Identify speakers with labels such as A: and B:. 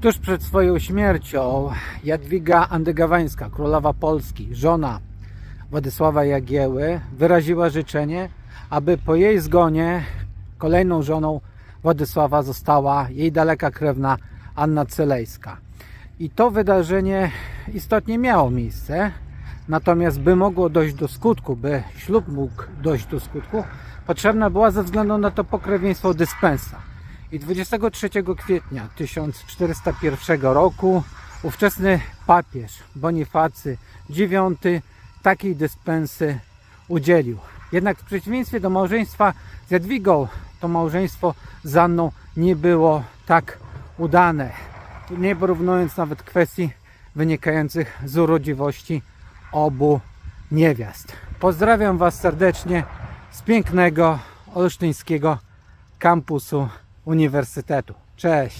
A: Tuż przed swoją śmiercią Jadwiga Andegawańska, królowa Polski, żona Władysława Jagieły, wyraziła życzenie, aby po jej zgonie kolejną żoną Władysława została jej daleka krewna Anna Celejska. I to wydarzenie istotnie miało miejsce, natomiast by mogło dojść do skutku, by ślub mógł dojść do skutku, potrzebna była ze względu na to pokrewieństwo dyspensa. I 23 kwietnia 1401 roku ówczesny papież Bonifacy IX takiej dyspensy udzielił. Jednak w przeciwieństwie do małżeństwa z Jadwigą, to małżeństwo z Anną nie było tak udane. Nie porównując nawet kwestii wynikających z urodziwości obu niewiast. Pozdrawiam Was serdecznie z pięknego olsztyńskiego kampusu Uniwersytetu. Cześć!